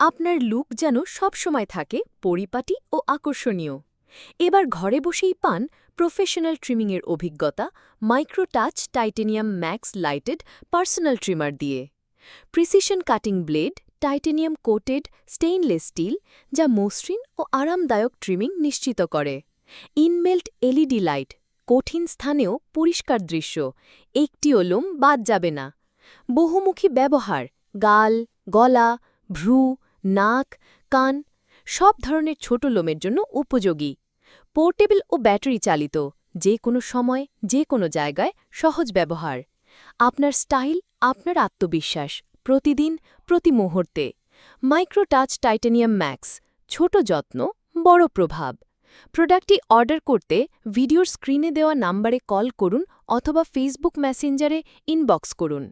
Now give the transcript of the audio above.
আপনার লুক যেন সবসময় থাকে পরিপাটি ও আকর্ষণীয়। এবার ঘরে বসেই পান প্রফেশনাল ট্রিমিংয়ের অভিজ্ঞতা micro touch titanium max lighted personal trimmer দিয়ে। Precision cutting blade, titanium coated stainless steel যা মসৃণ ও আরামদায়ক ট্রিমিং নিশ্চিত করে। ইনমেল্ট এলইডি লাইট, কঠিন স্থানেও পরিষ্কার দৃশ্য, একটিও লোম বাদ যাবে না। বহুমুখী ব্যবহার, গাল, গলা, ভ্রু নাক, কান, সব ধরনের ছোট লোমের জন্য উপযোগী। পোর্টেবল ও ব্যাটারি চালিত, যে কোনো সময়, যে কোনো জায়গায় সহজ ব্যবহার। আপনার স্টাইল, আপনার আত্মবিশ্বাস, প্রতিদিন, প্রতি মুহূর্তে। মাইক্রো টাচ টাইটানিয়াম ম্যাক্স, ছোট যত্ন, বড় প্রভাব। প্রোডাক্টটি অর্ডার করতে ভিডিওর স্ক্রিনে দেওয়া নাম্বারে কল করুন অথবা ফেসবুক মেসেঞ্জারে ইনবক্স করুন।